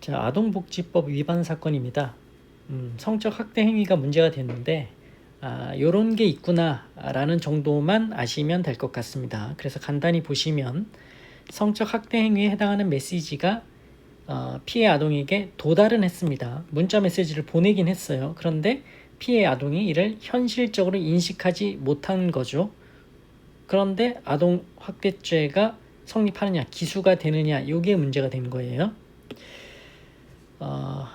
자, 아동복지법 위반 사건입니다. 음, 성적 학대 행위가 문제가 됐는데 아, 요런 게 있구나라는 정도만 아시면 될 것 같습니다. 그래서 간단히 보시면 성적 학대 행위에 해당하는 메시지가 어, 피해 아동에게 도달은 했습니다. 문자 메시지를 보내긴 했어요. 그런데 피해 아동이 이를 현실적으로 인식하지 못한 거죠. 그런데 아동 학대죄가 성립하느냐, 기수가 되느냐, 요게 문제가 된 거예요. 어,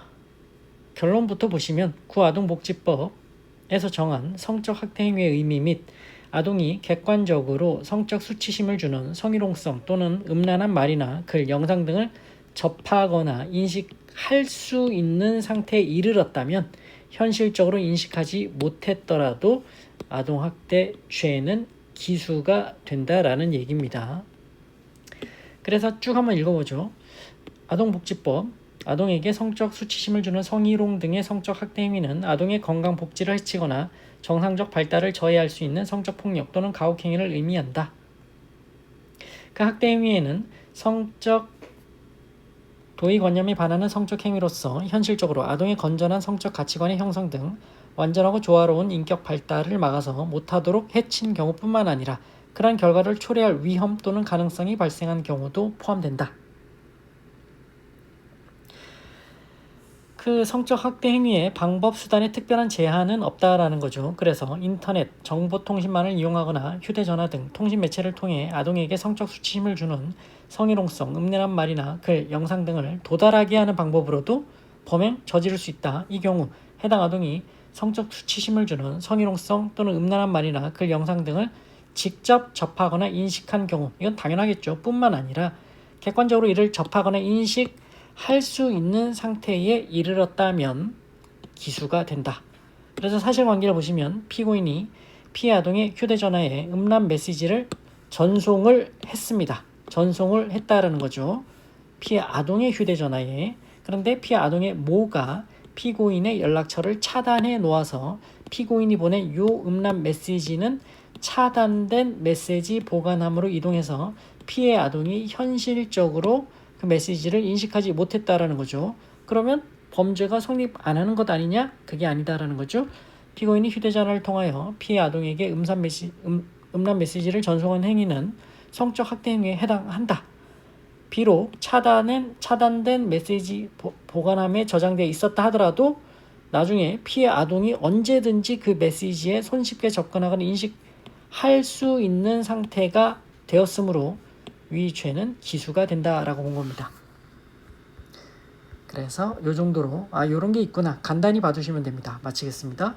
결론부터 보시면 구아동복지법에서 정한 성적 학대 행위의 의미 및 아동이 객관적으로 성적 수치심을 주는 성희롱성 또는 음란한 말이나 글, 영상 등을 접하거나 인식할 수 있는 상태에 이르렀다면 현실적으로 인식하지 못했더라도 아동학대 죄는 기수가 된다라는 얘기입니다. 그래서 쭉 한번 읽어보죠. 아동복지법 아동에게 성적 수치심을 주는 성희롱 등의 성적 학대 행위는 아동의 건강 복지를 해치거나 정상적 발달을 저해할 수 있는 성적 폭력 또는 가혹 행위를 의미한다. 그 학대 행위에는 성적 도의관념에 반하는 성적 행위로서 현실적으로 아동의 건전한 성적 가치관의 형성 등 완전하고 조화로운 인격 발달을 막아서 못하도록 해친 경우뿐만 아니라 그러한 결과를 초래할 위험 또는 가능성이 발생한 경우도 포함된다. 그 성적 학대 행위의 방법 수단에 특별한 제한은 없다라는 거죠. 그래서 인터넷, 정보통신망을 이용하거나 휴대전화 등 통신 매체를 통해 아동에게 성적 수치심을 주는 성희롱성, 음란한 말이나 글, 영상 등을 도달하게 하는 방법으로도 범행 저지를 수 있다. 이 경우 해당 아동이 성적 수치심을 주는 성희롱성 또는 음란한 말이나 글, 영상 등을 직접 접하거나 인식한 경우 이건 당연하겠죠. 뿐만 아니라 객관적으로 이를 접하거나 인식 할 수 있는 상태에 이르렀다면 기수가 된다. 그래서 사실관계를 보시면 피고인이 피해 아동의 휴대전화에 음란 메시지를 전송을 했습니다. 전송을 했다라는 거죠. 피해 아동의 휴대전화에 그런데 피해 아동의 모가 피고인의 연락처를 차단해 놓아서 피고인이 보낸 요 음란 메시지는 차단된 메시지 보관함으로 이동해서 피해 아동이 현실적으로 그 메시지를 인식하지 못했다라는 거죠. 그러면 범죄가 성립 안 하는 것 아니냐? 그게 아니다라는 거죠. 피고인이 휴대전화를 통하여 피해 아동에게 음산 메시, 음, 음란 메시지를 전송한 행위는 성적 학대 행위에 해당한다. 비록 차단은 차단된 메시지 보, 보관함에 저장되어 있었다 하더라도 나중에 피해 아동이 언제든지 그 메시지에 손쉽게 접근하거나 인식할 수 있는 상태가 되었으므로 위 죄는 기수가 된다라고 본 겁니다. 그래서 요 정도로 아 요런 게 있구나 간단히 봐두시면 됩니다. 마치겠습니다.